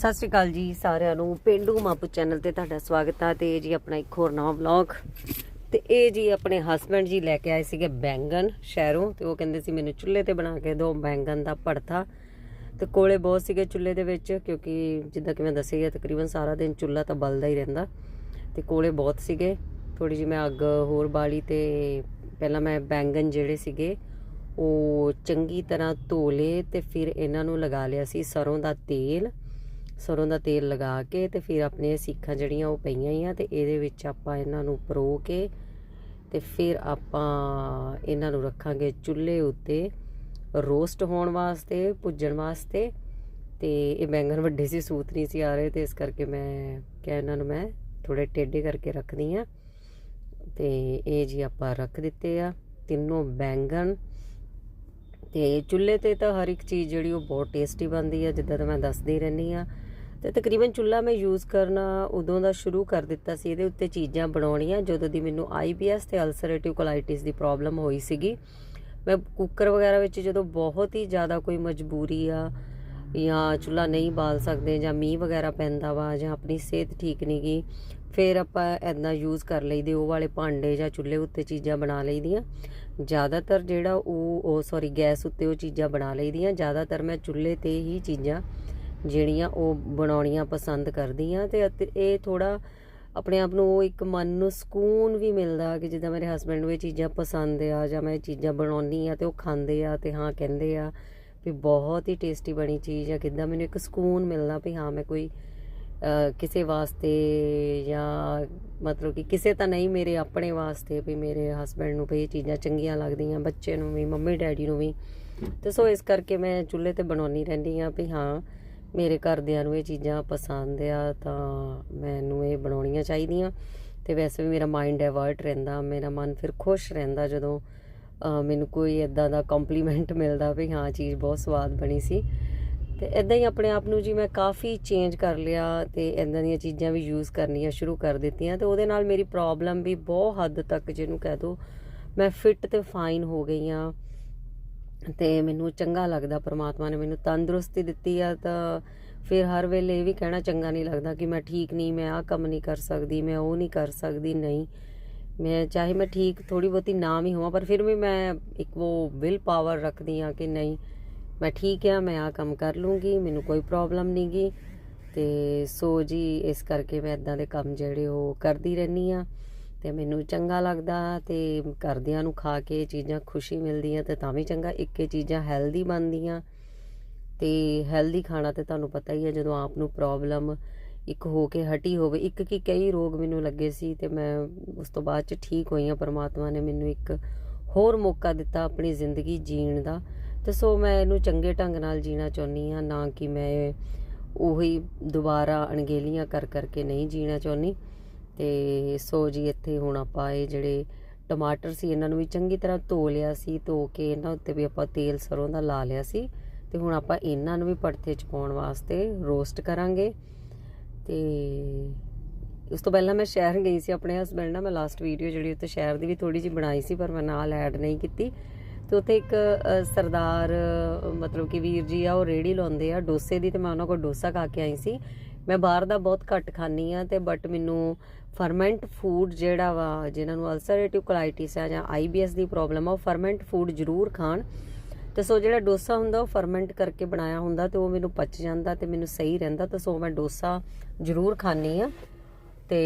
ਸਤਿ ਸ਼੍ਰੀ ਅਕਾਲ ਜੀ ਸਾਰਿਆਂ ਨੂੰ। ਪਿੰਡੂ ਮਾਪੂ ਚੈਨਲ ਤੇ ਤੁਹਾਡਾ ਸਵਾਗਤ ਹੈ ਤੇ ਇਹ ਜੀ ਆਪਣਾ ਇੱਕ ਹੋਰ ਨਵਾਂ ਵਲੌਗ ਤੇ ਇਹ ਜੀ ਆਪਣੇ ਹਸਬੰਡ ਜੀ ਲੈ ਕੇ ਆਏ ਸੀਗੇ ਬੈਂਗਨ ਸ਼ਹਿਰੋਂ ਤੇ ਉਹ ਕਹਿੰਦੇ ਸੀ ਮੈਨੂੰ ਚੁੱਲ੍ਹੇ ਤੇ ਬਣਾ ਕੇ ਦਿਓ ਬੈਂਗਨ ਦਾ ਭੜਥਾ। ਤੇ ਕੋਲੇ ਬਹੁਤ ਸੀਗੇ ਚੁੱਲ੍ਹੇ ਦੇ ਵਿੱਚ ਕਿਉਂਕਿ ਜਿੱਦਾਂ ਕਿ ਮੈਂ ਦੱਸਿਆ ਤਕਰੀਬਨ ਸਾਰਾ ਦਿਨ ਚੁੱਲ੍ਹਾ ਤਾਂ ਬਲਦਾ ਹੀ ਰਹਿੰਦਾ। ਤੇ ਕੋਲੇ ਬਹੁਤ ਸੀਗੇ। ਥੋੜੀ ਜਿਹੀ ਮੈਂ ਅੱਗ ਹੋਰ ਬਾਲੀ ਤੇ ਪਹਿਲਾਂ ਮੈਂ ਬੈਂਗਨ ਜਿਹੜੇ ਸੀਗੇ, ਉਹ ਚੰਗੀ ਤਰ੍ਹਾਂ ਧੋ ਲਏ ਤੇ ਫਿਰ ਇਹਨਾਂ ਨੂੰ ਲਗਾ ਲਿਆ ਸੀ ਸਰੋਂ ਦਾ ਤੇਲ। ਸਰੋਂ ਦਾ ਤੇਲ ਲਗਾ ਕੇ ਤੇ ਫਿਰ ਆਪਣੀਆਂ ਸੀਖਾਂ ਜਿਹੜੀਆਂ ਉਹ ਪਈਆਂ ਹੀ ਆ ਤੇ ਇਹਦੇ ਵਿੱਚ ਆਪਾਂ ਇਹਨਾਂ ਨੂੰ ਪਰੋ ਕੇ ਤੇ ਫਿਰ ਆਪਾਂ ਇਹਨਾਂ ਨੂੰ ਰੱਖਾਂਗੇ ਚੁੱਲ੍ਹੇ ਉੱਤੇ ਰੋਸਟ ਹੋਣ ਵਾਸਤੇ ਭੁੱਜਣ ਵਾਸਤੇ ਤੇ ਇਹ ਬੈਂਗਣ ਵੱਡੇ ਸੀ, ਸੂਤ ਨਹੀਂ ਸੀ ਆ ਰਹੇ ਤੇ ਇਸ ਕਰਕੇ ਮੈਂ ਕਿਹਾ ਇਹਨਾਂ ਨੂੰ ਮੈਂ ਥੋੜੇ ਟੇਢੇ ਕਰਕੇ ਰੱਖਦੀ ਆ ਤੇ ਇਹ ਜੀ ਆਪਾਂ ਰੱਖ ਦਿੱਤੇ ਆ ਤਿੰਨੋਂ ਬੈਂਗਣ ਤੇ ਚੁੱਲ੍ਹੇ ਤੇ ਤਾਂ ਹਰ ਇੱਕ ਚੀਜ਼ ਜਿਹੜੀ ਉਹ ਬਹੁਤ ਟੇਸਟੀ ਬਣਦੀ ਆ, ਜਿੱਦਾਂ ਤਾਂ ਮੈਂ ਦੱਸਦੀ ਰਹਿੰਦੀ ਆ ਤੇ ਤਕਰੀਬਨ ਚੁੱਲ੍ਹਾ ਮੈਂ ਯੂਜ਼ ਕਰਨਾ ਉਦੋਂ ਦਾ ਸ਼ੁਰੂ ਕਰ ਦਿੱਤਾ ਸੀ। ਇਹਦੇ ਉੱਤੇ ਚੀਜ਼ਾਂ ਬਣਾਉਣੀਆਂ, ਜਦੋਂ ਦੀ ਮੈਨੂੰ ਆਈਬੀਐਸ ਤੇ ਅਲਸਰੇਟਿਵ ਕੋਲਾਈਟਿਸ ਦੀ ਪ੍ਰੋਬਲਮ ਹੋਈ ਸੀਗੀ। ਮੈਂ ਕੁੱਕਰ ਵਗੈਰਾ ਵਿੱਚ ਜਦੋਂ ਬਹੁਤ ਹੀ ਜ਼ਿਆਦਾ ਕੋਈ ਮਜਬੂਰੀ ਆ, ਜਾਂ ਚੁੱਲ੍ਹਾ ਨਹੀਂ ਬਾਲ ਸਕਦੇ, ਜਾਂ ਮੀਂਹ ਵਗੈਰਾ ਪੈਂਦਾ ਵਾ, ਜਾਂ ਆਪਣੀ ਸਿਹਤ ਠੀਕ ਨਹੀਂ ਗਈ ਫਿਰ ਆਪਾਂ ਐਦਾਂ ਯੂਜ਼ ਕਰ ਲਈਦੇ, ਉਹ ਵਾਲੇ ਭਾਂਡੇ ਜਾਂ ਚੁੱਲ੍ਹੇ ਉੱਤੇ ਚੀਜ਼ਾਂ ਬਣਾ ਲਈਦੀਆਂ। ਜ਼ਿਆਦਾਤਰ ਜਿਹੜਾ ਉਹ ਉਹ ਸੌਰੀ ਗੈਸ ਉੱਤੇ ਉਹ ਚੀਜ਼ਾਂ ਬਣਾ ਲਈਦੀਆਂ। ਜ਼ਿਆਦਾਤਰ ਮੈਂ ਚੁੱਲ੍ਹੇ ਤੇ ਹੀ ਚੀਜ਼ਾਂ ਜਿਹੜੀਆਂ ਉਹ ਬਣਾਉਣੀਆਂ ਪਸੰਦ ਕਰਦੀ ਆ ਤੇ ਅਤੇ, ਇਹ ਥੋੜਾ ਆਪਣੇ ਆਪ ਨੂੰ ਉਹ ਇੱਕ ਮਨ ਨੂੰ ਸਕੂਨ ਵੀ ਮਿਲਦਾ ਕਿ ਜਿੱਦਾਂ ਮੇਰੇ ਹਸਬੰਡ ਨੂੰ ਇਹ ਚੀਜ਼ਾਂ ਪਸੰਦ ਆ ਜਾਂ ਮੈਂ ਇਹ ਚੀਜ਼ਾਂ ਬਣਾਉਣੀ ਆ ਤੇ ਉਹ ਖਾਂਦੇ ਆ ਤੇ ਹਾਂ ਕਹਿੰਦੇ ਆ ਵੀ ਬਹੁਤ ਹੀ ਟੇਸਟੀ ਬਣੀ ਚੀਜ਼ ਆ, ਕਿੱਦਾਂ ਮੈਨੂੰ ਇੱਕ ਸਕੂਨ ਮਿਲਦਾ ਵੀ ਹਾਂ ਮੈਂ ਕੋਈ ਕਿਸੇ ਵਾਸਤੇ ਜਾਂ ਮਤਲਬ ਕਿ ਕਿਸੇ ਤਾਂ ਨਹੀਂ, ਮੇਰੇ ਆਪਣੇ ਵਾਸਤੇ ਵੀ ਮੇਰੇ ਹਸਬੰਡ ਨੂੰ ਵੀ ਇਹ ਚੀਜ਼ਾਂ ਚੰਗੀਆਂ ਲੱਗਦੀਆਂ, ਬੱਚੇ ਨੂੰ ਵੀ, ਮੰਮੀ ਡੈਡੀ ਨੂੰ ਵੀ। ਤੇ ਸੋ ਇਸ ਕਰਕੇ ਮੈਂ ਚੁੱਲ੍ਹੇ ਤੇ ਬਣਾਉਣੀ ਰਹਿੰਦੀ ਆ ਵੀ ਹਾਂ ਮੇਰੇ ਘਰਦਿਆਂ ਨੂੰ ਇਹ ਚੀਜ਼ਾਂ ਪਸੰਦ ਆ, ਤਾਂ ਮੈਨੂੰ ਇਹ ਬਣਾਉਣੀਆਂ ਚਾਹੀਦੀਆਂ। ਤੇ ਵੈਸੇ ਵੀ ਮੇਰਾ ਮਾਈਂਡ ਡਾਇਵਰਟ ਰਹਿੰਦਾ, ਮੇਰਾ ਮਨ ਫਿਰ ਖੁਸ਼ ਰਹਿੰਦਾ ਜਦੋਂ ਮੈਨੂੰ ਕੋਈ ਇਦਾਂ ਦਾ ਕੰਪਲੀਮੈਂਟ ਮਿਲਦਾ ਵੀ ਹਾਂ ਚੀਜ਼ ਬਹੁਤ ਸਵਾਦ ਬਣੀ ਸੀ। ਤੇ ਇਦਾਂ ਹੀ ਆਪਣੇ ਆਪ ਨੂੰ ਜੀ ਮੈਂ ਕਾਫੀ ਚੇਂਜ ਕਰ ਲਿਆ ਤੇ ਇਦਾਂ ਦੀਆਂ ਚੀਜ਼ਾਂ ਵੀ ਯੂਜ਼ ਕਰਨੀਆਂ ਸ਼ੁਰੂ ਕਰ ਦਿੱਤੀਆਂ ਤੇ ਉਹਦੇ ਨਾਲ ਮੇਰੀ ਪ੍ਰੋਬਲਮ ਵੀ ਬਹੁਤ ਹੱਦ ਤੱਕ ਜਿਹਨੂੰ ਕਹਿ ਦੋ, ਮੈਂ ਫਿੱਟ ਤੇ ਫਾਈਨ ਹੋ ਗਈ ਆ ਤੇ ਮੈਨੂੰ ਚੰਗਾ ਲੱਗਦਾ ਪ੍ਰਮਾਤਮਾ ਨੇ ਮੈਨੂੰ ਤੰਦਰੁਸਤੀ ਦਿੱਤੀ ਆ ਤਾਂ ਫਿਰ ਹਰ ਵੇਲੇ ਇਹ ਵੀ ਕਹਿਣਾ ਚੰਗਾ ਨਹੀਂ ਲੱਗਦਾ ਕਿ ਮੈਂ ਠੀਕ ਨਹੀਂ, ਮੈਂ ਆਹ ਕੰਮ ਨਹੀਂ ਕਰ ਸਕਦੀ, ਮੈਂ ਉਹ ਨਹੀਂ ਕਰ ਸਕਦੀ, ਨਹੀਂ। ਮੈਂ ਚਾਹੇ ਮੈਂ ਠੀਕ ਥੋੜੀ ਬਹੁਤੀ ਨਾ ਵੀ ਹੋਵਾਂ, ਪਰ ਫਿਰ ਵੀ ਮੈਂ ਇੱਕ ਉਹ ਵਿਲ ਪਾਵਰ ਰੱਖਦੀ ਆ ਕਿ ਨਹੀਂ, ਮੈਂ ਠੀਕ ਆ, ਮੈਂ ਆਹ ਕੰਮ ਕਰ ਲੂੰਗੀ, ਮੈਨੂੰ ਕੋਈ ਪ੍ਰੋਬਲਮ ਨਹੀਂਗੀ ਤੇ ਸੋ ਜੀ, ਇਸ ਕਰਕੇ ਮੈਂ ਇਦਾਂ ਦੇ ਕੰਮ ਜਿਹੜੇ ਉਹ ਕਰਦੀ ਰਹਿੰਦੀ ਆ ਤੇ ਮੈਨੂੰ ਚੰਗਾ ਲੱਗਦਾ ਤੇ ਘਰਦਿਆਂ ਨੂੰ ਖਾ ਕੇ ਚੀਜ਼ਾਂ ਖੁਸ਼ੀ ਮਿਲਦੀਆਂ ਆ ਤੇ ਤਾਂ ਵੀ ਚੰਗਾ, ਇੱਕ ਇਹ ਚੀਜ਼ਾਂ ਹੈਲਦੀ ਬਣਦੀਆਂ। ਤੇ ਹੈਲਦੀ ਖਾਣਾ ਤੇ ਤੁਹਾਨੂੰ ਪਤਾ ਹੀ ਹੈ, ਜਦੋਂ ਆਪ ਨੂੰ ਪ੍ਰੋਬਲਮ ਇੱਕ ਹੋ ਕੇ ਹਟੀ ਹੋਵੇ, ਇੱਕ ਕੀ ਕਈ ਰੋਗ ਮੈਨੂੰ ਲੱਗੇ ਸੀ ਤੇ ਮੈਂ ਉਸ ਤੋਂ ਬਾਅਦ ਚ ਠੀਕ ਹੋਈ ਹਾਂ, ਪਰਮਾਤਮਾ ਨੇ ਮੈਨੂੰ ਇੱਕ ਹੋਰ ਮੌਕਾ ਦਿੱਤਾ ਆਪਣੀ ਜ਼ਿੰਦਗੀ ਜੀਣ ਦਾ। ਤੇ ਸੋ ਮੈਂ ਇਹਨੂੰ ਚੰਗੇ ਢੰਗ ਨਾਲ ਜੀਣਾ ਚਾਹੁੰਦੀ ਹਾਂ, ਨਾ ਕਿ ਮੈਂ ਉਹੀ ਦੁਬਾਰਾ ਅਣਗੇਲੀਆਂ ਕਰ ਕਰਕੇ ਨਹੀਂ ਜੀਣਾ ਚਾਹੁੰਦੀ। ਤੇ ਸੋ ਜੀ, ਇੱਥੇ ਹੁਣ ਆਪਾਂ ਇਹ ਜਿਹੜੇ ਟਮਾਟਰ ਸੀ, ਇਹਨਾਂ ਨੂੰ ਵੀ ਚੰਗੀ ਤਰ੍ਹਾਂ ਧੋ ਲਿਆ ਸੀ, ਧੋ ਕੇ ਇਹਨਾਂ ਉੱਤੇ ਵੀ ਆਪਾਂ ਤੇਲ ਸਰੋਂ ਦਾ ਲਾ ਲਿਆ ਸੀ ਤੇ ਹੁਣ ਆਪਾਂ ਇਹਨਾਂ ਨੂੰ ਵੀ ਪੜਥੇ ਚ ਪਾਉਣ ਵਾਸਤੇ ਰੋਸਟ ਕਰਾਂਗੇ। ਤੇ ਉਸ ਤੋਂ ਪਹਿਲਾਂ ਮੈਂ ਸ਼ਹਿਰ ਗਈ ਸੀ ਆਪਣੇ ਹਸਬੰਡ ਨਾਲ, ਮੈਂ ਲਾਸਟ ਵੀਡੀਓ ਜਿਹੜੀ ਉੱਤੇ ਸ਼ਹਿਰ ਦੀ ਵੀ ਥੋੜੀ ਜਿਹੀ ਬਣਾਈ ਸੀ, ਪਰ ਮੈਂ ਨਾਲ ਐਡ ਨਹੀਂ ਕੀਤੀ। ਤੇ ਉੱਥੇ ਇੱਕ ਸਰਦਾਰ, ਮਤਲਬ ਕਿ ਵੀਰ ਜੀ ਆ, ਉਹ ਰੇੜੀ ਲਾਉਂਦੇ ਆ, ਡੋਸੇ ਦੀ ਤੇ ਮੈਂ ਉਹਨਾਂ ਕੋਲ ਡੋਸਾ ਖਾ ਕੇ ਆਈ ਸੀ। ਮੈਂ ਬਾਹਰ ਦਾ ਬਹੁਤ ਘੱਟ ਖਾਂਦੀ ਆ ਤੇ ਬਟ ਮੈਨੂੰ ਫਰਮੈਂਟ ਫੂਡ ਜਿਹੜਾ ਵਾ, ਜਿਨ੍ਹਾਂ ਨੂੰ ਅਲਸਰੇਟਿਵ ਕੋਲਾਈਟਿਸ ਆ ਜਾਂ ਆਈਬੀਐਸ ਦੀ ਪ੍ਰੋਬਲਮ ਆ, ਉਹ ਫਰਮੈਂਟ ਫੂਡ ਜ਼ਰੂਰ ਖਾਣ। ਤੇ ਸੋ ਜਿਹੜਾ ਡੋਸਾ ਹੁੰਦਾ, ਉਹ ਫਰਮੈਂਟ ਕਰਕੇ ਬਣਾਇਆ ਹੁੰਦਾ ਤੇ ਉਹ ਮੈਨੂੰ ਪਚ ਜਾਂਦਾ ਤੇ ਮੈਨੂੰ ਸਹੀ ਰਹਿੰਦਾ, ਤੇ ਸੋ ਮੈਂ ਡੋਸਾ ਜ਼ਰੂਰ ਖਾਣੀ ਆ ਤੇ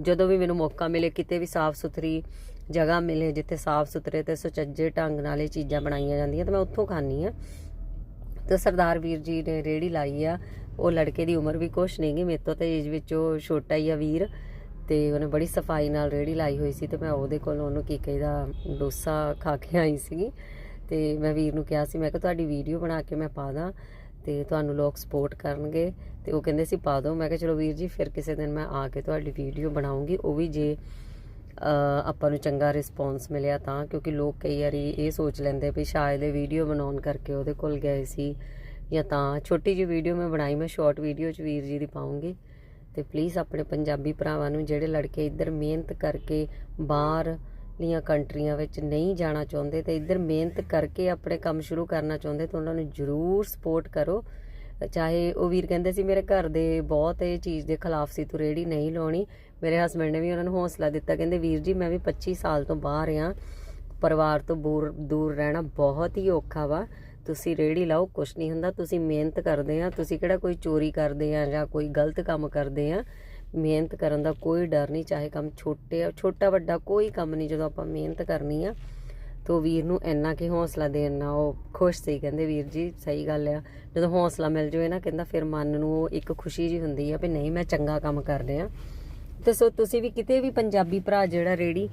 ਜਦੋਂ ਵੀ ਮੈਨੂੰ ਮੌਕਾ ਮਿਲੇ, ਕਿਤੇ ਵੀ ਸਾਫ਼ ਸੁਥਰੀ ਜਗ੍ਹਾ ਮਿਲੇ, ਜਿੱਥੇ ਸਾਫ਼ ਸੁਥਰੇ ਤੇ ਸੁਚੱਜੇ ਢੰਗ ਨਾਲ ਇਹ ਚੀਜ਼ਾਂ ਬਣਾਈਆਂ ਜਾਂਦੀਆਂ, ਤੇ ਮੈਂ ਉੱਥੋਂ ਖਾਣੀ ਆ ਤੇ ਸਰਦਾਰ ਵੀਰ ਜੀ ਨੇ ਰੇੜੀ ਲਾਈ ਆ ਉਹ ਲੜਕੇ ਦੀ ਉਮਰ ਵੀ ਕੁਛ ਨਹੀਂ ਗੀ, ਮੇਰੇ ਤੋਂ ਤਾਂ ਏਜ ਵਿੱਚ ਉਹ ਛੋਟਾ ਹੀ ਆ ਵੀਰ ਤੇ ਉਹਨੇ ਬੜੀ ਸਫ਼ਾਈ ਨਾਲ ਰੇੜੀ ਲਾਈ ਹੋਈ ਸੀ ਤੇ ਮੈਂ ਉਹਦੇ ਕੋਲ ਉਹਨੂੰ ਕੀ ਕਹੀਦਾ, ਡੋਸਾ ਖਾ ਕੇ ਆਈ ਸੀਗੀ ਤੇ ਮੈਂ ਵੀਰ ਨੂੰ ਕਿਹਾ ਸੀ, ਮੈਂ ਕਿ ਤੁਹਾਡੀ ਵੀਡੀਓ ਬਣਾ ਕੇ ਮੈਂ ਪਾ ਦਾਂ ਤੇ ਤੁਹਾਨੂੰ ਲੋਕ ਸਪੋਰਟ ਕਰਨਗੇ ਤੇ ਉਹ ਕਹਿੰਦੇ ਸੀ ਪਾ ਦਿਓ ਮੈਂ ਕਿਹਾ ਚਲੋ ਵੀਰ ਜੀ ਫਿਰ ਕਿਸੇ ਦਿਨ ਮੈਂ ਆ ਕੇ ਤੁਹਾਡੀ ਵੀਡੀਓ ਬਣਾਉਂਗੀ, ਉਹ ਵੀ ਜੇ ਆਪਾਂ ਨੂੰ ਚੰਗਾ ਰਿਸਪੌਂਸ ਮਿਲਿਆ ਤਾਂ ਕਿਉਂਕਿ ਲੋਕ ਕਈ ਵਾਰੀ ਇਹ ਸੋਚ ਲੈਂਦੇ ਵੀ ਸ਼ਾਇਦ ਇਹ ਵੀਡੀਓ ਬਣਾਉਣ ਕਰਕੇ ਉਹਦੇ ਕੋਲ ਗਏ ਸੀ ਜਾਂ ਤਾਂ ਛੋਟੀ ਜਿਹੀ ਵੀਡੀਓ ਮੈਂ ਬਣਾਈ, ਮੈਂ ਸ਼ਾਰਟ ਵੀਡੀਓ ਚ ਵੀਰ ਜੀ ਦੀ ਪਾਉਂਗੀ। ਤੇ ਪਲੀਜ਼ ਆਪਣੇ ਪੰਜਾਬੀ ਭਰਾਵਾਂ ਨੂੰ, ਜਿਹੜੇ ਲੜਕੇ ਇੱਧਰ ਮਿਹਨਤ ਕਰਕੇ ਬਾਹਰ ਲੀਆਂ ਕੰਟਰੀਆਂ ਵਿੱਚ ਨਹੀਂ ਜਾਣਾ ਚਾਹੁੰਦੇ ਤੇ ਇੱਧਰ ਮਿਹਨਤ ਕਰਕੇ ਆਪਣੇ ਕੰਮ ਸ਼ੁਰੂ ਕਰਨਾ ਚਾਹੁੰਦੇ, ਤਾਂ ਉਹਨਾਂ ਨੂੰ ਜ਼ਰੂਰ ਸਪੋਰਟ ਕਰੋ। ਚਾਹੇ ਉਹ ਵੀਰ ਕਹਿੰਦੇ ਸੀ, ਮੇਰੇ ਘਰ ਦੇ ਬਹੁਤ ਇਹ ਚੀਜ਼ ਦੇ ਖਿਲਾਫ ਸੀ, ਤੂੰ ਰੇੜੀ ਨਹੀਂ ਲਾਉਣੀ। ਮੇਰੇ ਹਸਬੰਡ ਨੇ ਵੀ ਉਹਨਾਂ ਨੂੰ ਹੌਸਲਾ ਦਿੱਤਾ, ਕਹਿੰਦੇ, ਵੀਰ ਜੀ, ਮੈਂ ਵੀ 25 ਸਾਲ ਤੋਂ ਬਾਹਰ ਆ। ਪਰਿਵਾਰ ਤੋਂ ਦੂਰ ਦੂਰ ਰਹਿਣਾ ਬਹੁਤ ਹੀ ਔਖਾ ਵਾ। ਤੁਸੀਂ ਰੇੜੀ ਲਾਓ, ਕੁਛ ਨਹੀਂ ਹੁੰਦਾ। ਤੁਸੀਂ ਮਿਹਨਤ ਕਰਦੇ ਆ, ਤੁਸੀਂ ਕਿਹੜਾ ਕੋਈ ਚੋਰੀ ਕਰਦੇ ਆ ਜਾਂ ਕੋਈ ਗਲਤ ਕੰਮ ਕਰਦੇ ਆ, ਮਿਹਨਤ ਕਰਨ ਦਾ ਕੋਈ ਡਰ ਨਹੀਂ, ਚਾਹੇ ਕੰਮ ਛੋਟੇ ਆ, ਛੋਟਾ ਵੱਡਾ ਕੋਈ ਕੰਮ ਨਹੀਂ, ਜਦੋਂ ਆਪਾਂ ਮਿਹਨਤ ਕਰਨੀ ਆ, ਤੋ ਵੀਰ ਨੂੰ ਇੰਨਾ ਕਿ ਹੌਸਲਾ ਦੇਣ ਨਾਲ ਉਹ ਖੁਸ਼ ਸੀ। ਕਹਿੰਦੇ, ਵੀਰ ਜੀ, ਸਹੀ ਗੱਲ ਆ। ਜਦੋਂ ਹੌਸਲਾ ਮਿਲ ਜਾਵੇ ਨਾ, ਕਹਿੰਦਾ ਫਿਰ ਮਨ ਨੂੰ ਉਹ ਇੱਕ ਖੁਸ਼ੀ ਜੀ ਹੁੰਦੀ ਆ ਵੀ ਨਹੀਂ, ਮੈਂ ਚੰਗਾ ਕੰਮ ਕਰ ਰਿਹਾ। ਤੇ ਸੋ ਤੁਸੀਂ ਵੀ ਕਿਤੇ ਵੀ ਪੰਜਾਬੀ ਭਰਾ ਜਿਹੜਾ ਰੇੜੀ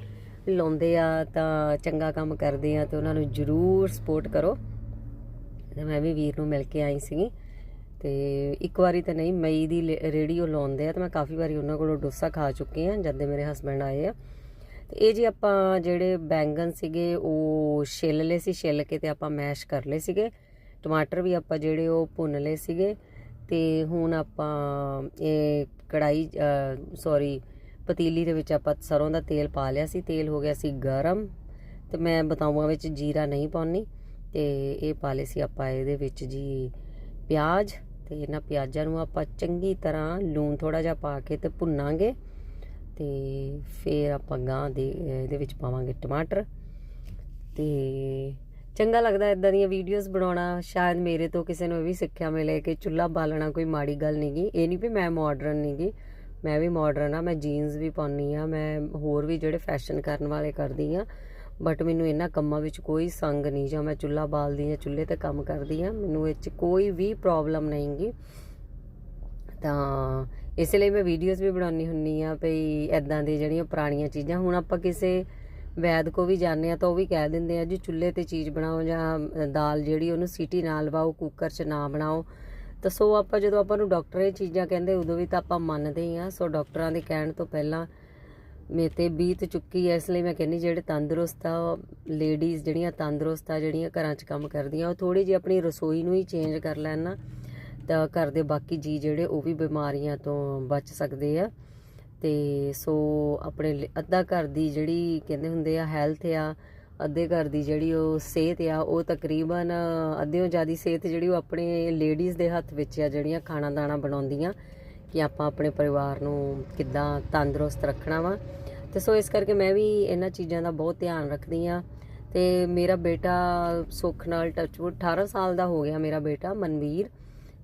ਲਾਉਂਦੇ ਆ, ਤਾਂ ਚੰਗਾ ਕੰਮ ਕਰਦੇ ਆ, ਤੇ ਉਹਨਾਂ ਨੂੰ ਜਰੂਰ ਸਪੋਰਟ ਕਰੋ। ਮੈਂ ਵੀ ਵੀਰ ਨੂੰ ਮਿਲ ਕੇ ਆਈ ਸੀਗੀ। ਤੇ ਇੱਕ ਵਾਰੀ ਤਾਂ ਨਹੀਂ, ਮਈ ਦੀ ਲੇ- ਰੇਹੜੀ ਉਹ ਲਾਉਂਦੇ ਆ ਤੇ ਮੈਂ ਕਾਫੀ ਵਾਰੀ ਉਹਨਾਂ ਕੋਲੋਂ ਡੋਸਾ ਖਾ ਚੁੱਕੀ ਆ ਜਦ ਦੇ ਮੇਰੇ ਹਸਬੰਡ ਆਏ ਆ। ਤੇ ਇਹ ਜੀ ਆਪਾਂ ਜਿਹੜੇ ਬੈਂਗਨ ਸੀਗੇ, ਉਹ ਛਿੱਲ ਲਏ ਸੀ, ਛਿੱਲ ਕੇ ਤੇ ਆਪਾਂ ਮੈਸ਼ ਕਰ ਲਏ ਸੀਗੇ। ਟਮਾਟਰ ਵੀ ਆਪਾਂ ਜਿਹੜੇ ਉਹ ਭੁੰਨ ਲਏ ਸੀਗੇ ਤੇ ਹੁਣ ਆਪਾਂ ਇਹ ਕੜਾਈ ਸੌਰੀ ਪਤੀਲੀ ਦੇ ਵਿੱਚ ਆਪਾਂ ਸਰੋਂ ਦਾ ਤੇਲ ਪਾ ਲਿਆ ਸੀ। ਤੇਲ ਹੋ ਗਿਆ ਸੀ ਗਰਮ ਤੇ ਮੈਂ ਬਤਾਊਆਂ ਵਿੱਚ ਜੀਰਾ ਨਹੀਂ ਪਾਉਣੀ ਤੇ ਇਹ ਪਾ ਲਏ ਸੀ ਆਪਾਂ ਇਹਦੇ ਵਿੱਚ ਜੀ ਪਿਆਜ਼ ਤੇ ਇਹਨਾਂ ਪਿਆਜ਼ਾਂ ਨੂੰ ਆਪਾਂ ਚੰਗੀ ਤਰ੍ਹਾਂ ਲੂਣ ਥੋੜਾ ਜਿਹਾ ਪਾ ਕੇ ਤੇ ਭੁੰਨਾਂਗੇ ਤੇ ਫਿਰ ਆਪਾਂ ਗਾਂ ਦੇ, ਇਹਦੇ ਵਿੱਚ ਪਾਵਾਂਗੇ ਟਮਾਟਰ ਤੇ ਚੰਗਾ ਲੱਗਦਾ ਇਦਾਂ ਦੀਆਂ ਵੀਡੀਓਜ਼ ਬਣਾਉਣਾ। ਸ਼ਾਇਦ ਮੇਰੇ ਤੋਂ ਕਿਸੇ ਨੂੰ ਇਹ ਵੀ ਸਿੱਖਿਆ ਮਿਲੇ ਕਿ ਚੁੱਲ੍ਹਾ ਬਾਲਣਾ ਕੋਈ ਮਾੜੀ ਗੱਲ ਨਹੀਂਗੀ ਇਹ ਨਹੀਂ ਵੀ ਮੈਂ ਮਾਡਰਨ ਨਹੀਂਗੀ ਮੈਂ ਵੀ ਮਾਡਰਨ ਆ, ਮੈਂ ਜੀਨਸ ਵੀ ਪਾਉਣੀ ਆ, ਮੈਂ ਹੋਰ ਵੀ ਜਿਹੜੇ ਫੈਸ਼ਨ ਕਰਨ ਵਾਲੇ ਕਰਦੀ ਆ। ਬਟ ਮੈਨੂੰ ਇਹਨਾਂ ਕੰਮਾਂ ਵਿੱਚ ਕੋਈ ਸੰਗ ਨਹੀਂ ਜਾਂ ਮੈਂ ਚੁੱਲ੍ਹਾ ਬਾਲਦੀ ਜਾਂ ਚੁੱਲ੍ਹੇ ਤੇ ਕੰਮ ਕਰਦੀ ਆ ਮੈਨੂੰ ਇਹ 'ਚ ਕੋਈ ਵੀ ਪ੍ਰੋਬਲਮ ਨਹੀਂਗੀ ਤਾਂ ਇਸ ਲਈ ਮੈਂ ਵੀਡੀਓਜ਼ ਵੀ ਬਣਾਉਣੀ ਹੁੰਨੀ ਆ ਭਈ ਐਦਾਂ ਦੀ ਜਿਹੜੀਆਂ ਪੁਰਾਣੀਆਂ ਚੀਜ਼ਾਂ, ਹੁਣ ਆਪਾਂ ਕਿਸੇ ਵੈਦ ਕੋ ਵੀ ਜਾਂਦੇ ਆ ਤਾਂ ਉਹ ਵੀ ਕਹਿ ਦਿੰਦੇ ਆ ਜੀ, ਚੁੱਲ੍ਹੇ ਤੇ ਚੀਜ਼ ਬਣਾਓ ਜਾਂ ਦਾਲ ਜਿਹੜੀ ਉਹਨੂੰ ਸੀਟੀ ਨਾਲ ਲਵਾਓ ਕੁੱਕਰ 'ਚ ਨਾ ਬਣਾਓ। ਤਾਂ ਸੋ ਆਪਾਂ ਜਦੋਂ ਆਪਾਂ ਨੂੰ ਡਾਕਟਰ ਇਹ ਚੀਜ਼ਾਂ ਕਹਿੰਦੇ, ਉਦੋਂ ਵੀ ਤਾਂ ਆਪਾਂ ਮੰਨਦੇ ਹੀ ਆ ਸੋ ਡਾਕਟਰਾਂ ਦੇ ਕਹਿਣ ਤੋਂ ਪਹਿਲਾਂ ਮੇਰੇ ਤੇ ਬੀਤ ਚੁੱਕੀ ਐ ਇਸ ਲਈ ਮੈਂ ਕਹਿੰਨੀ ਜਿਹੜੇ ਤੰਦਰੁਸਤ ਆ ਲੇਡੀਜ਼ ਜਿਹੜੀਆਂ ਤੰਦਰੁਸਤ ਆ, ਜਿਹੜੀਆਂ ਘਰਾਂ 'ਚ ਕੰਮ ਕਰਦੀਆਂ, ਉਹ ਥੋੜੀ ਜਿਹੀ ਆਪਣੀ ਰਸੋਈ ਨੂੰ ਹੀ ਚੇਂਜ ਕਰ ਲੈਣ ਨਾ, ਤਾਂ ਘਰ ਦੇ ਬਾਕੀ ਜੀ ਜਿਹੜੇ ਉਹ ਵੀ ਬਿਮਾਰੀਆਂ ਤੋਂ ਬਚ ਸਕਦੇ ਆ। ਤੇ ਸੋ ਆਪਣੇ ਅੱਧਾ ਘਰ ਦੀ ਜਿਹੜੀ ਕਹਿੰਦੇ ਹੁੰਦੇ ਆ ਹੈਲਥ ਆ, ਅੱਧੇ ਘਰ ਦੀ ਜਿਹੜੀ ਉਹ ਸਿਹਤ ਆ, ਉਹ ਤਕਰੀਬਨ ਅੱਧਿਓਂ ਜ਼ਿਆਦੀ ਸਿਹਤ ਜਿਹੜੀ ਉਹ ਆਪਣੇ ਲੇਡੀਜ਼ ਦੇ ਹੱਥ ਵਿੱਚ ਆ, ਜਿਹੜੀਆਂ ਖਾਣਾ ਦਾਣਾ ਬਣਾਉਂਦੀਆਂ। ਕਿ ਆਪਾਂ ਆਪਣੇ ਪਰਿਵਾਰ ਨੂੰ ਕਿੱਦਾਂ ਤੰਦਰੁਸਤ ਰੱਖਣਾ ਵਾ। ਤੇ ਸੋ ਇਸ ਕਰਕੇ ਮੈਂ ਵੀ ਇਹਨਾਂ ਚੀਜ਼ਾਂ ਦਾ ਬਹੁਤ ਧਿਆਨ ਰੱਖਦੀ ਆ ਤੇ ਮੇਰਾ ਬੇਟਾ ਸੁੱਖ ਨਾਲ ਟੱਚਵੁੱਡ 18 ਸਾਲ ਦਾ ਹੋ ਗਿਆ ਮੇਰਾ ਬੇਟਾ, ਮਨਵੀਰ।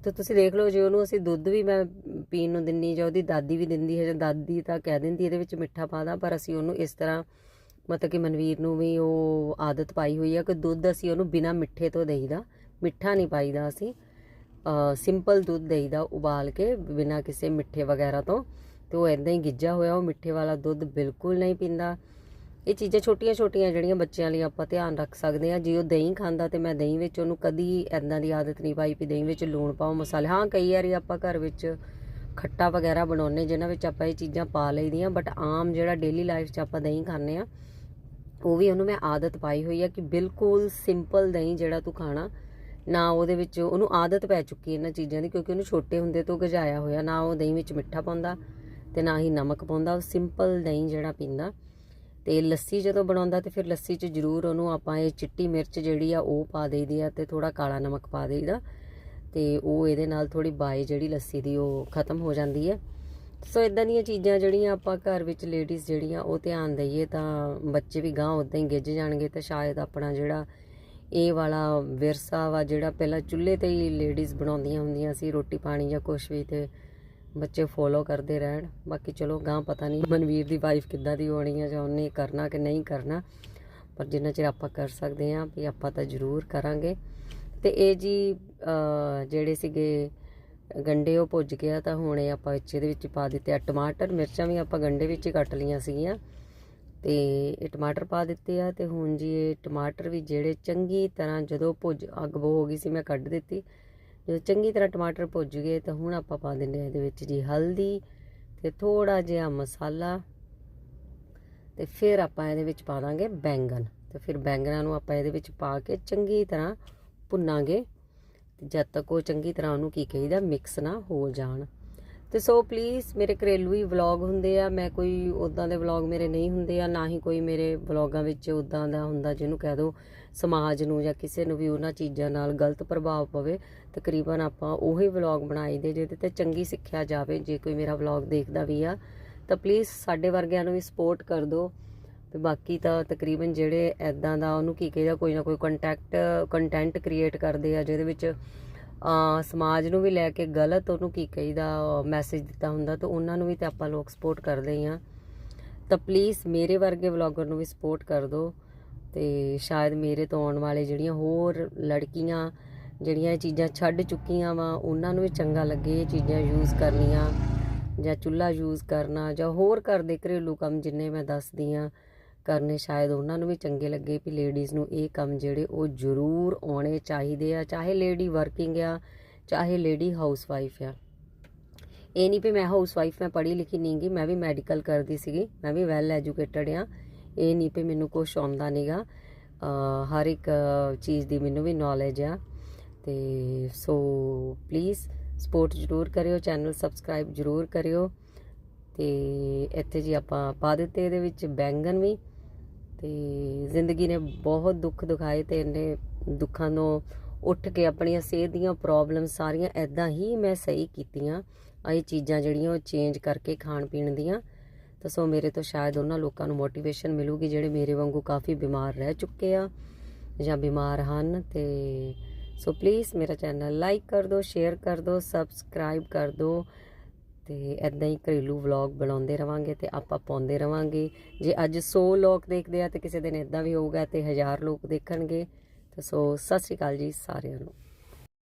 ਤੇ ਤੁਸੀਂ ਦੇਖ ਲਓ, ਜੇ ਉਹਨੂੰ ਅਸੀਂ ਦੁੱਧ ਵੀ ਮੈਂ ਪੀਣ ਨੂੰ ਦਿੰਨੀ ਜਾਂ ਉਹਦੀ ਦਾਦੀ ਵੀ ਦਿੰਦੀ ਹੈ ਜਾਂ ਦਾਦੀ ਤਾਂ ਕਹਿ ਦਿੰਦੀ ਇਹਦੇ ਵਿੱਚ ਮਿੱਠਾ ਪਾ ਦਾਂ, ਪਰ ਅਸੀਂ ਉਹਨੂੰ ਇਸ ਤਰ੍ਹਾਂ ਮਤਲਬ ਕਿ ਮਨਵੀਰ ਨੂੰ ਵੀ ਉਹ ਆਦਤ ਪਾਈ ਹੋਈ ਆ ਕਿ ਦੁੱਧ ਅਸੀਂ ਉਹਨੂੰ ਬਿਨਾ ਮਿੱਠੇ ਤੋਂ ਦੇਈਦਾ, ਮਿੱਠਾ ਨਹੀਂ ਪਾਈਦਾ ਅਸੀਂ। ਸਿੰਪਲ ਦੁੱਧ ਦੇਈਦਾ ਉਬਾਲ ਕੇ ਬਿਨਾ ਕਿਸੇ ਮਿੱਠੇ ਵਗੈਰਾ ਤੋਂ ਤੇ ਉਹ ਐਦਾਂ ਹੀ ਗਿੱਜਾ ਹੋਇਆ, ਉਹ ਮਿੱਠੇ ਵਾਲਾ ਦੁੱਧ ਬਿਲਕੁਲ ਨਹੀਂ ਪੀਂਦਾ। ਇਹ ਚੀਜ਼ਾਂ ਛੋਟੀਆਂ ਛੋਟੀਆਂ ਜਿਹੜੀਆਂ ਬੱਚਿਆਂ ਲਈ ਆਪਾਂ ਧਿਆਨ ਰੱਖ ਸਕਦੇ ਆ ਜੇ ਉਹ ਦਹੀਂ ਖਾਂਦਾ ਤੇ ਮੈਂ ਦਹੀਂ ਵਿੱਚ ਉਹਨੂੰ ਕਦੀ ਐਦਾਂ ਦੀ ਆਦਤ ਨਹੀਂ ਪਾਈ ਵੀ ਦਹੀਂ ਵਿੱਚ ਲੂਣ ਪਾਓ, ਮਸਾਲੇ। ਹਾਂ, ਕਈ ਵਾਰੀ ਆਪਾਂ ਘਰ ਵਿੱਚ ਖੱਟਾ ਵਗੈਰਾ ਬਣਾਉਨੇ ਜਿਨ੍ਹਾਂ ਵਿੱਚ ਆਪਾਂ ਇਹ ਚੀਜ਼ਾਂ ਪਾ ਲਈਦੀਆਂ ਬਟ ਆਮ ਜਿਹੜਾ ਡੇਲੀ ਲਾਈਫ 'ਚ ਆਪਾਂ ਦਹੀਂ ਖਾਂਦੇ ਆ ਉਹ ਵੀ ਉਹਨੂੰ ਮੈਂ ਆਦਤ ਪਾਈ ਹੋਈ ਆ ਕਿ ਬਿਲਕੁਲ ਸਿੰਪਲ ਦਹੀਂ ਜਿਹੜਾ ਤੂੰ ਖਾਣਾ ਨਾ ਉਹਦੇ ਵਿੱਚ ਉਹਨੂੰ ਆਦਤ ਪੈ ਚੁੱਕੀ ਇਹਨਾਂ ਚੀਜ਼ਾਂ ਦੀ, ਕਿਉਂਕਿ ਉਹਨੂੰ ਛੋਟੇ ਹੁੰਦੇ ਤੋਂ ਗਜਾਇਆ ਹੋਇਆ, ਨਾ ਉਹ ਦਹੀਂ ਵਿੱਚ ਮਿੱਠਾ ਪਾਉਂਦਾ ਤੇ ਨਾ ਹੀ ਨਮਕ ਪਾਉਂਦਾ, ਉਹ ਸਿੰਪਲ ਦਹੀਂ ਜਿਹੜਾ ਪੀਂਦਾ। ਤੇ ਲੱਸੀ ਜਦੋਂ ਬਣਾਉਂਦਾ ਤੇ ਫਿਰ ਲੱਸੀ 'ਚ ਜ਼ਰੂਰ ਉਹਨੂੰ ਆਪਾਂ ਇਹ ਚਿੱਟੀ ਮਿਰਚ ਜਿਹੜੀ ਆ ਉਹ ਪਾ ਦੇਈਦੀ ਆ ਤੇ ਥੋੜਾ ਕਾਲਾ ਨਮਕ ਪਾ ਦੇਈਦਾ ਤੇ ਉਹ ਇਹਦੇ ਨਾਲ ਥੋੜੀ ਬਾਈ ਜਿਹੜੀ ਲੱਸੀ ਦੀ ਉਹ ਖਤਮ ਹੋ ਜਾਂਦੀ ਹੈ ਸੋ ਇਦਾਂ ਦੀਆਂ ਚੀਜ਼ਾਂ ਜਿਹੜੀਆਂ ਆਪਾਂ ਘਰ ਵਿੱਚ ਲੇਡੀਜ਼ ਜਿਹੜੀਆਂ ਉਹ ਧਿਆਨ ਦਈਏ ਤਾਂ ਬੱਚੇ ਵੀ ਗਾਂ ਉਦਾਂ ਹੀ ਗਿੱਜ ਜਾਣਗੇ ਤੇ ਸ਼ਾਇਦ ਆਪਣਾ ਜਿਹੜਾ ਇਹ ਵਾਲਾ ਵਿਰਸਾ ਵਾ ਜਿਹੜਾ ਪਹਿਲਾਂ ਚੁੱਲ੍ਹੇ ਤੇ ਹੀ ਲੇਡੀਜ਼ ਬਣਾਉਂਦੀਆਂ ਹੁੰਦੀਆਂ ਸੀ, ਰੋਟੀ ਪਾਣੀ ਜਾਂ ਕੁਛ ਵੀ ਤੇ ਬੱਚੇ ਫੋਲੋ ਕਰਦੇ ਰਹਿਣ। ਬਾਕੀ ਚਲੋ ਗਾਂ ਪਤਾ ਨਹੀਂ ਮਨਵੀਰ ਦੀ ਵਾਈਫ ਕਿੱਦਾਂ ਦੀ ਹੋਣੀ ਆ ਜਾਂ ਉਹਨੇ ਕਰਨਾ ਕਿ ਨਹੀਂ ਕਰਨਾ, ਪਰ ਜਿੰਨਾ ਚਿਰ ਆਪਾਂ ਕਰ ਸਕਦੇ ਆਂ ਵੀ ਆਪਾਂ ਤਾਂ ਜ਼ਰੂਰ ਕਰਾਂਗੇ। ਤੇ ਇਹ ਜੀ ਜਿਹੜੇ ਸੀਗੇ ਗੰਡੇ ਉਹ ਭੁੱਜ ਗਿਆ ਤਾਂ ਹੁਣ ਇਹ ਆਪਾਂ ਵਿੱਚ ਇਹਦੇ ਵਿੱਚ ਪਾ ਦਿੱਤੇ ਆ, ਟਮਾਟਰ, ਮਿਰਚਾਂ ਵੀ ਆਪਾਂ ਗੰਡੇ ਵਿੱਚ ਹੀ ਕੱਟ ਲੀਆਂ ਸੀਗੀਆਂ। ਤੇ ਇਹ ਟਮਾਟਰ ਪਾ ਦਿੱਤੇ ਆ ਤੇ ਹੁਣ ਜੀ ਇਹ ਟਮਾਟਰ ਵੀ ਜਿਹੜੇ ਚੰਗੀ ਤਰ੍ਹਾਂ ਜਦੋਂ ਭੁੱਜ, ਅੱਗ ਬੋ ਹੋ ਗਈ ਸੀ ਮੈਂ ਕੱਢ ਦਿੱਤੀ। ਜਦੋਂ ਚੰਗੀ ਤਰ੍ਹਾਂ ਟਮਾਟਰ ਭੁੱਜ ਗਏ ਤਾਂ ਹੁਣ ਆਪਾਂ ਪਾ ਦਿੰਦੇ ਆ ਇਹਦੇ ਵਿੱਚ ਜੀ ਹਲਦੀ ਤੇ ਥੋੜਾ ਜਿਹਾ ਮਸਾਲਾ ਤੇ ਫਿਰ ਆਪਾਂ ਇਹਦੇ ਵਿੱਚ ਪਾ ਦਾਂਗੇ ਬੈਂਗਣ। ਤੇ ਫਿਰ ਬੈਂਗਨਾਂ ਨੂੰ ਆਪਾਂ ਇਹਦੇ ਵਿੱਚ ਪਾ ਕੇ ਚੰਗੀ ਤਰ੍ਹਾਂ ਭੁੰਨਾਂਗੇ। ਤੇ ਜਦ ਤੱਕ ਉਹ ਚੰਗੀ ਤਰ੍ਹਾਂ ਉਹਨੂੰ ਕੀ ਕਹੀਦਾ, ਮਿਕਸ ਨਾ ਹੋ ਜਾਣ। ਤੇ ਸੋ ਪਲੀਜ਼ ਮੇਰੇ ਘਰੇਲੂ ਹੀ ਵਲੌਗ ਹੁੰਦੇ ਆ, ਮੈਂ ਕੋਈ ਉਦਾਂ ਦੇ ਵਲੌਗ ਮੇਰੇ ਨਹੀਂ ਹੁੰਦੇ ਆ, ਨਾ ਹੀ ਕੋਈ ਮੇਰੇ ਵਲੌਗਾਂ ਵਿੱਚ ਉਦਾਂ ਦਾ ਹੁੰਦਾ ਜਿਹਨੂੰ ਕਹਿ ਦੋ ਸਮਾਜ ਨੂੰ ਜਾਂ ਕਿਸੇ ਨੂੰ ਵੀ ਉਹਨਾਂ ਚੀਜ਼ਾਂ ਨਾਲ ਗਲਤ ਪ੍ਰਭਾਵ ਪਵੇ, ਤਕਰੀਬਨ ਆਪਾਂ ਉਹੀ ਵਲੌਗ ਬਣਾਈਦੇ ਜਿਹਦੇ ਤੇ ਚੰਗੀ ਸਿੱਖਿਆ ਜਾਵੇ, ਜੇ ਕੋਈ ਮੇਰਾ ਵਲੌਗ ਦੇਖਦਾ ਵੀ ਆ, ਤਾਂ ਪਲੀਜ਼ ਸਾਡੇ ਵਰਗਿਆਂ ਨੂੰ ਵੀ ਸਪੋਰਟ ਕਰ ਦਿਓ ਤੇ ਬਾਕੀ ਤਾਂ ਤਕਰੀਬਨ ਜਿਹੜੇ ਐਦਾਂ ਦਾ ਉਹਨੂੰ ਕੀ ਕਹੀਦਾ, ਕੋਈ ਨਾ ਕੋਈ ਕੰਟੈਕਟ ਕੰਟੈਂਟ ਕ੍ਰੀਏਟ ਕਰਦੇ ਆ ਜਿਹਦੇ ਵਿੱਚ ਸਮਾਜ ਨੂੰ ਵੀ ਲੈ ਕੇ ਗਲਤ ਉਹਨੂੰ ਕੀ ਕਹੀਦਾ ਮੈਸੇਜ ਦਿੱਤਾ ਹੁੰਦਾ, ਤਾਂ ਉਹਨਾਂ ਨੂੰ ਵੀ ਤੇ ਆਪਾਂ ਲੋਕ ਸਪੋਰਟ ਕਰਦੇ ਹੀ ਆ ਤਾਂ ਪਲੀਜ਼ ਮੇਰੇ ਵਰਗੇ ਵਲੌਗਰ ਨੂੰ ਵੀ ਸਪੋਰਟ ਕਰ ਦਿਓ ਤੇ ਸ਼ਾਇਦ ਮੇਰੇ ਤੋਂ ਆਉਣ ਵਾਲੇ ਜਿਹੜੀਆਂ ਹੋਰ ਲੜਕੀਆਂ, ਜਿਹੜੀਆਂ ਇਹ ਚੀਜ਼ਾਂ ਛੱਡ ਚੁੱਕੀਆਂ ਵਾ, ਉਹਨਾਂ ਨੂੰ ਵੀ ਚੰਗਾ ਲੱਗੇ ਇਹ ਚੀਜ਼ਾਂ ਯੂਜ਼ ਕਰਨੀਆਂ ਜਾਂ ਚੁੱਲ੍ਹਾ ਯੂਜ਼ ਕਰਨਾ ਜਾਂ ਹੋਰ ਘਰ ਦੇ ਘਰੇਲੂ ਕੰਮ ਜਿੰਨੇ ਮੈਂ ਦੱਸਦੀ ਆ ਕਰਨੇ ਸ਼ਾਇਦ ਉਹਨਾਂ ਨੂੰ ਵੀ ਚੰਗੇ ਲੱਗੇ ਵੀ ਲੇਡੀਜ਼ ਨੂੰ ਇਹ ਕੰਮ ਜਿਹੜੇ ਉਹ ਜ਼ਰੂਰ ਆਉਣੇ ਚਾਹੀਦੇ ਆ, ਚਾਹੇ ਲੇਡੀ ਵਰਕਿੰਗ ਆ, ਚਾਹੇ ਲੇਡੀ ਹਾਊਸਵਾਈਫ ਆ। ਇਹ ਨਹੀਂ ਵੀ ਮੈਂ ਹਾਊਸਵਾਈਫ ਮੈਂ ਪੜ੍ਹੀ ਲਿਖੀ ਨਹੀਂ ਗੀ, ਮੈਂ ਵੀ ਮੈਡੀਕਲ ਕਰਦੀ ਸੀਗੀ, ਮੈਂ ਵੀ ਵੈਲ ਐਜੂਕੇਟਡ ਆ। ਇਹ ਨਹੀਂ ਵੀ ਮੈਨੂੰ ਕੁਝ ਆਉਂਦਾ ਨਹੀਂਗਾ ਹਰ ਇੱਕ ਚੀਜ਼ ਦੀ ਮੈਨੂੰ ਵੀ ਨੌਲੇਜ ਆ। ਤੇ ਸੋ ਪਲੀਜ਼ ਸਪੋਰਟ ਜ਼ਰੂਰ ਕਰਿਓ ਚੈਨਲ ਸਬਸਕ੍ਰਾਈਬ ਜ਼ਰੂਰ ਕਰਿਓ। ਤੇ ਇੱਥੇ ਜੀ ਆਪਾਂ ਪਾ ਦਿੱਤੇ ਇਹਦੇ ਵਿੱਚ ਬੈਂਗਨ ਵੀ। ਤੇ ਜ਼ਿੰਦਗੀ ਨੇ ਬਹੁਤ ਦੁੱਖ ਦਿਖਾਏ ਤੇ ਇਹਨੇ ਦੁੱਖਾਂ ਤੋਂ ਉੱਠ ਕੇ ਆਪਣੀਆਂ ਸਿਹਤ ਦੀਆਂ ਪ੍ਰੋਬਲਮ ਸਾਰੀਆਂ ਐਦਾਂ ਹੀ ਮੈਂ ਸਹੀ ਕੀਤੀਆਂ। ਇਹ ਚੀਜ਼ਾਂ ਜਿਹੜੀਆਂ ਉਹ ਚੇਂਜ ਕਰਕੇ ਖਾਣ ਪੀਣ ਦੀਆਂ। ਤਾਂ ਸੋ ਮੇਰੇ ਤੋਂ ਸ਼ਾਇਦ ਉਹਨਾਂ ਲੋਕਾਂ ਨੂੰ ਮੋਟੀਵੇਸ਼ਨ ਮਿਲੂਗੀ ਜਿਹੜੇ ਮੇਰੇ ਵਾਂਗੂ ਕਾਫੀ ਬਿਮਾਰ ਰਹਿ ਚੁੱਕੇ ਆ ਜਾਂ ਬਿਮਾਰ ਹਨ। ਤੇ ਸੋ ਪਲੀਜ਼ ਮੇਰਾ ਚੈਨਲ ਲਾਈਕ ਕਰ ਦਿਓ ਸ਼ੇਅਰ ਕਰ ਦਿਓ ਸਬਸਕ੍ਰਾਈਬ ਕਰ ਦਿਓ। ਤੇ ਐਦਾਂ ਹੀ ਘਰੇਲੂ ਵਲੌਗ ਬਣਾਉਂਦੇ ਰਵਾਂਗੇ ਤੇ ਆਪਾਂ ਪਾਉਂਦੇ ਰਵਾਂਗੇ। ਜੇ ਅੱਜ 100 ਲੋਕ ਦੇਖਦੇ ਆ ਤੇ ਕਿਸੇ ਦਿਨ ਐਦਾਂ ਵੀ ਹੋਊਗਾ ਤੇ ਹਜ਼ਾਰ ਲੋਕ ਦੇਖਣਗੇ। ਤਾਂ ਸੋ, ਸਤਿ ਸ਼੍ਰੀ ਅਕਾਲ ਜੀ ਸਾਰਿਆਂ ਨੂੰ।